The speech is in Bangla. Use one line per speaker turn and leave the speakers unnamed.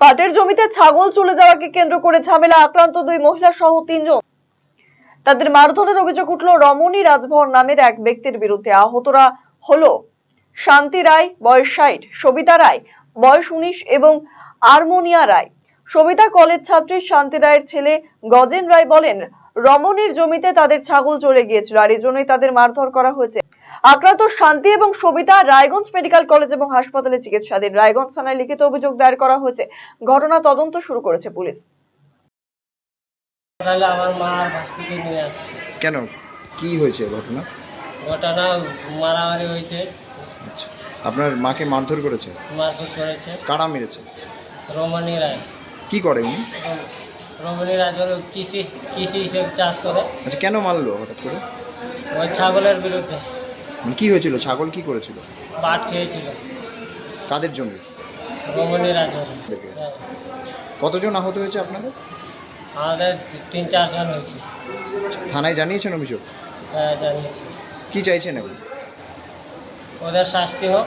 পাটের জমিতে ছাগল চলে যাওয়াকে কেন্দ্র করে ঝামেলা আক্রান্ত দুই মহিলা সহ তিনজন। তাদের মারধরের অভিযোগ উঠল রমণী রাজভর নামের এক ব্যক্তির বিরুদ্ধে। আহতরা হল শান্তি রায়, বয়স ষাট, সবিতা রায়, বয়স উনিশ এবং আরমোনিয়া রায়। সবিতা কলেজ ছাত্রী শান্তি রায়ের ছেলে গজেন রায় বলেন রমণীর জমিতে তাদের ছাগল চলে গিয়েছিল আর এই জন্যই তাদের মারধর করা হয়েছে। আক্রান্ত শান্তি এবং সবিতা রায়গঞ্জ মেডিকেল কলেজ এবং হাসপাতালে চিকিৎসাধীন। রায়গঞ্জ থানায় লিখিত অভিযোগ দায়ের করা হয়েছে। ঘটনা তদন্ত শুরু করেছে পুলিশ।
আমার মা আর ভাস্তিকে নিয়ে আসছে।
কেন? কি হয়েছে ঘটনা?
ঘটনা মারামারি হয়েছে।
আচ্ছা আপনার মাকে মারধর করেছে?
মারপিট করেছে।
কারা মেরেছে?
রমণী রায়।
কি করে উনি?
রমণী রায় কৃষি কৃষি হিসেবে চাষ করে।
আচ্ছা কেন মারলো হঠাৎ করে?
ওই ছাগলের বিরুদ্ধে।
মানে কি হয়েছিল? ছাগল কি করেছিল?
পাট খেয়েছিল।
কাদের জমি
রমণী। হ্যাঁ।
কতজন আহত হয়েছে আপনাদের?
আমাদের তিন চারজন হয়েছে।
থানায় জানিয়েছেন অভিযোগ?
হ্যাঁ জানিয়েছি।
কি চাইছেন এখন?
ওদের শাস্তি হোক।